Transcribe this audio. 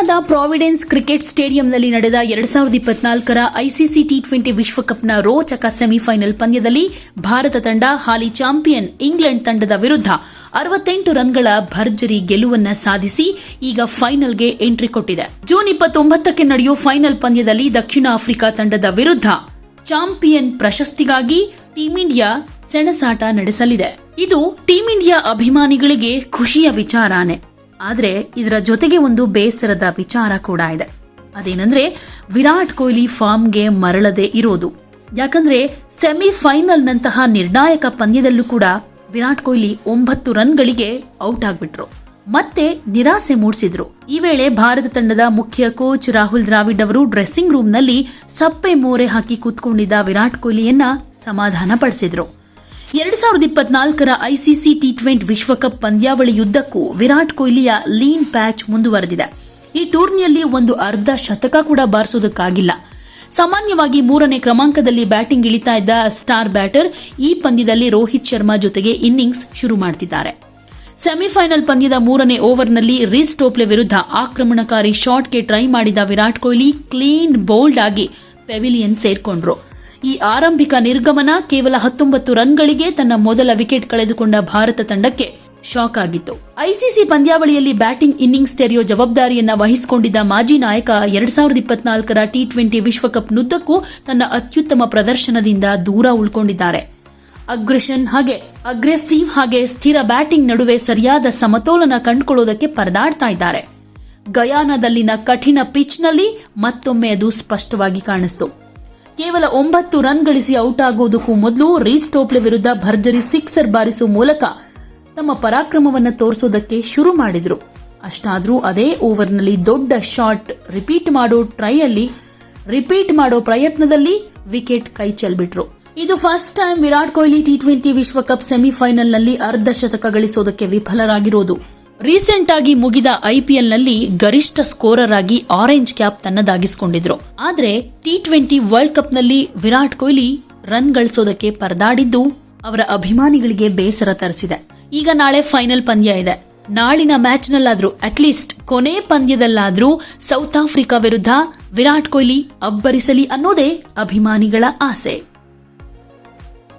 ನಗರದ Providence cricket ಸ್ಟೇಡಿಯಂನಲ್ಲಿ ನಡೆದ ಎರಡ್ ಸಾವಿರದ ಇಪ್ಪತ್ನಾಲ್ಕರ ಐಸಿಸಿ ಟಿ ಟ್ವೆಂಟಿ ವಿಶ್ವಕಪ್ನ ರೋಚಕ ಸೆಮಿಫೈನಲ್ ಪಂದ್ಯದಲ್ಲಿ ಭಾರತ ತಂಡ ಹಾಲಿ ಚಾಂಪಿಯನ್ ಇಂಗ್ಲೆಂಡ್ ತಂಡದ ವಿರುದ್ಧ ಅರವತ್ತೆಂಟು ರನ್ಗಳ ಭರ್ಜರಿ ಗೆಲುವನ್ನ ಸಾಧಿಸಿ ಈಗ ಫೈನಲ್ಗೆ ಎಂಟ್ರಿ ಕೊಟ್ಟಿದೆ. ಜೂನ್ ಇಪ್ಪತ್ತೊಂಬತ್ತಕ್ಕೆ ನಡೆಯುವ ಫೈನಲ್ ಪಂದ್ಯದಲ್ಲಿ ದಕ್ಷಿಣ ಆಫ್ರಿಕಾ ತಂಡದ ವಿರುದ್ಧ ಚಾಂಪಿಯನ್ ಪ್ರಶಸ್ತಿಗಾಗಿ ಟೀಂ ಇಂಡಿಯಾ ಸೆಣಸಾಟ ನಡೆಸಲಿದೆ. ಇದು ಟೀಂ ಇಂಡಿಯಾ ಅಭಿಮಾನಿಗಳಿಗೆ ಖುಷಿಯ ವಿಚಾರಾನೆ. ಆದ್ರೆ ಇದರ ಜೊತೆಗೆ ಒಂದು ಬೇಸರದ ವಿಚಾರ ಕೂಡ ಇದೆ. ಅದೇನಂದ್ರೆ ವಿರಾಟ್ ಕೊಹ್ಲಿ ಫಾರ್ಮ್ಗೆ ಮರಳದೆ ಇರೋದು. ಯಾಕಂದ್ರೆ ಸೆಮಿಫೈನಲ್ನಂತಹ ನಿರ್ಣಾಯಕ ಪಂದ್ಯದಲ್ಲೂ ಕೂಡ ವಿರಾಟ್ ಕೊಹ್ಲಿ ಒಂಬತ್ತು ರನ್ಗಳಿಗೆ ಔಟ್ ಆಗಿಬಿಟ್ರು. ಮತ್ತೆ ನಿರಾಸೆ ಮೂಡಿಸಿದ್ರು. ಈ ವೇಳೆ ಭಾರತ ತಂಡದ ಮುಖ್ಯ ಕೋಚ್ ರಾಹುಲ್ ದ್ರಾವಿಡ್ ಅವರು ಡ್ರೆಸ್ಸಿಂಗ್ ರೂಮ್ನಲ್ಲಿ ಸಪ್ಪೆ ಮೋರೆ ಹಾಕಿ ಕೂತ್ಕೊಂಡಿದ್ದ ವಿರಾಟ್ ಕೊಹ್ಲಿಯನ್ನ ಸಮಾಧಾನ ಪಡಿಸಿದ್ರು. ಎರಡ್ ಸಾವಿರದ ಇಪ್ಪತ್ನಾಲ್ಕರ ಐಸಿಸಿ ಟಿ ಟ್ವೆಂಟಿ ವಿಶ್ವಕಪ್ ಪಂದ್ಯಾವಳಿಯುದ್ದಕ್ಕೂ ವಿರಾಟ್ ಕೊಹ್ಲಿಯ ಲೀನ್ ಪ್ಯಾಚ್ ಮುಂದುವರೆದಿದೆ. ಈ ಟೂರ್ನಿಯಲ್ಲಿ ಒಂದು ಅರ್ಧ ಶತಕ ಕೂಡ ಬಾರಿಸೋದಕ್ಕಾಗಿಲ್ಲ. ಸಾಮಾನ್ಯವಾಗಿ ಮೂರನೇ ಕ್ರಮಾಂಕದಲ್ಲಿ ಬ್ಯಾಟಿಂಗ್ ಇಳಿತಾ ಇದ್ದ ಸ್ಟಾರ್ ಬ್ಯಾಟರ್ ಈ ಪಂದ್ಯದಲ್ಲಿ ರೋಹಿತ್ ಶರ್ಮಾ ಜೊತೆಗೆ ಇನ್ನಿಂಗ್ಸ್ ಶುರು ಮಾಡ್ತಿದ್ದಾರೆ. ಸೆಮಿಫೈನಲ್ ಪಂದ್ಯದ ಮೂರನೇ ಓವರ್ನಲ್ಲಿ ರಿಸ್ ಟೋಪ್ಲೆ ವಿರುದ್ಧ ಆಕ್ರಮಣಕಾರಿ ಶಾಟ್ಗೆ ಟ್ರೈ ಮಾಡಿದ ವಿರಾಟ್ ಕೊಹ್ಲಿ ಕ್ಲೀನ್ ಬೌಲ್ಡ್ ಆಗಿ ಪೆವಿಲಿಯನ್ ಸೇರ್ಕೊಂಡ್ರು. ಈ ಆರಂಭಿಕ ನಿರ್ಗಮನ ಕೇವಲ ಹತ್ತೊಂಬತ್ತು ರನ್ಗಳಿಗೆ ತನ್ನ ಮೊದಲ ವಿಕೆಟ್ ಕಳೆದುಕೊಂಡ ಭಾರತ ತಂಡಕ್ಕೆ ಶಾಕ್ ಆಗಿತ್ತು. ಐಸಿಸಿ ಪಂದ್ಯಾವಳಿಯಲ್ಲಿ ಬ್ಯಾಟಿಂಗ್ ಇನ್ನಿಂಗ್ಸ್ ತೆರೆಯೋ ಜವಾಬ್ದಾರಿಯನ್ನ ವಹಿಸಿಕೊಂಡಿದ್ದ ಮಾಜಿ ನಾಯಕ ಎರಡ್ ಸಾವಿರದ ಇಪ್ಪತ್ನಾಲ್ಕರ ಟಿ ಟ್ವೆಂಟಿ ವಿಶ್ವಕಪ್ ನುದ್ದಕ್ಕೂ ತನ್ನ ಅತ್ಯುತ್ತಮ ಪ್ರದರ್ಶನದಿಂದ ದೂರ ಉಳ್ಕೊಂಡಿದ್ದಾರೆ. ಅಗ್ರೆಷನ್ ಹಾಗೆ ಅಗ್ರೆಸಿವ್ ಹಾಗೆ ಸ್ಥಿರ ಬ್ಯಾಟಿಂಗ್ ನಡುವೆ ಸರಿಯಾದ ಸಮತೋಲನ ಕಂಡುಕೊಳ್ಳೋದಕ್ಕೆ ಪರದಾಡ್ತಾ ಇದ್ದಾರೆ. ಗಯಾನದಲ್ಲಿನ ಕಠಿಣ ಪಿಚ್ನಲ್ಲಿ ಮತ್ತೊಮ್ಮೆ ಅದು ಸ್ಪಷ್ಟವಾಗಿ ಕಾಣಿಸ್ತು. ಕೇವಲ ಒಂಬತ್ತು ರನ್ ಗಳಿಸಿ ಔಟ್ ಆಗುವುದಕ್ಕೂ ಮೊದಲು ರೀಸ್ ಟೋಪ್ಲೆ ವಿರುದ್ಧ ಭರ್ಜರಿ ಸಿಕ್ಸರ್ ಬಾರಿಸುವ ಮೂಲಕ ತಮ್ಮ ಪರಾಕ್ರಮವನ್ನು ತೋರಿಸೋದಕ್ಕೆ ಶುರು ಮಾಡಿದರು. ಅಷ್ಟಾದರೂ ಅದೇ ಓವರ್ನಲ್ಲಿ ದೊಡ್ಡ ಶಾಟ್ ರಿಪೀಟ್ ಮಾಡೋ ಟ್ರೈಯಲ್ಲಿ ರಿಪೀಟ್ ಮಾಡೋ ಪ್ರಯತ್ನದಲ್ಲಿ ವಿಕೆಟ್ ಕೈ ಚೆಲ್ಬಿಟ್ರು. ಇದು first time Virat Kohli T twenty ವಿಶ್ವಕಪ್ ಸೆಮಿಫೈನಲ್ನಲ್ಲಿ ಅರ್ಧ ಶತಕ ಗಳಿಸೋದಕ್ಕೆ ವಿಫಲರಾಗಿರೋದು. ರೀಸೆಂಟ್ ಆಗಿ ಮುಗಿದ ಐಪಿಎಲ್ನಲ್ಲಿ ಗರಿಷ್ಠ ಸ್ಕೋರರ್ ಆಗಿ ಆರೆಂಜ್ ಕ್ಯಾಪ್ ತನ್ನದಾಗಿಸಿಕೊಂಡಿದ್ರು. ಆದ್ರೆ ಟಿ ಟ್ವೆಂಟಿ ವರ್ಲ್ಡ್ ಕಪ್ನಲ್ಲಿ ವಿರಾಟ್ ಕೊಹ್ಲಿ ರನ್ ಗಳಿಸೋದಕ್ಕೆ ಪರದಾಡಿದ್ದು ಅವರ ಅಭಿಮಾನಿಗಳಿಗೆ ಬೇಸರ ತರಿಸಿದೆ. ಈಗ ನಾಳೆ ಫೈನಲ್ ಪಂದ್ಯ ಇದೆ. ನಾಳಿನ ಮ್ಯಾಚ್ನಲ್ಲಾದ್ರೂ ಅಟ್ಲೀಸ್ಟ್ ಕೊನೆ ಪಂದ್ಯದಲ್ಲಾದ್ರೂ ಸೌತ್ ಆಫ್ರಿಕಾ ವಿರುದ್ಧ ವಿರಾಟ್ ಕೊಹ್ಲಿ ಅಬ್ಬರಿಸಲಿ ಅನ್ನೋದೇ ಅಭಿಮಾನಿಗಳ ಆಸೆ.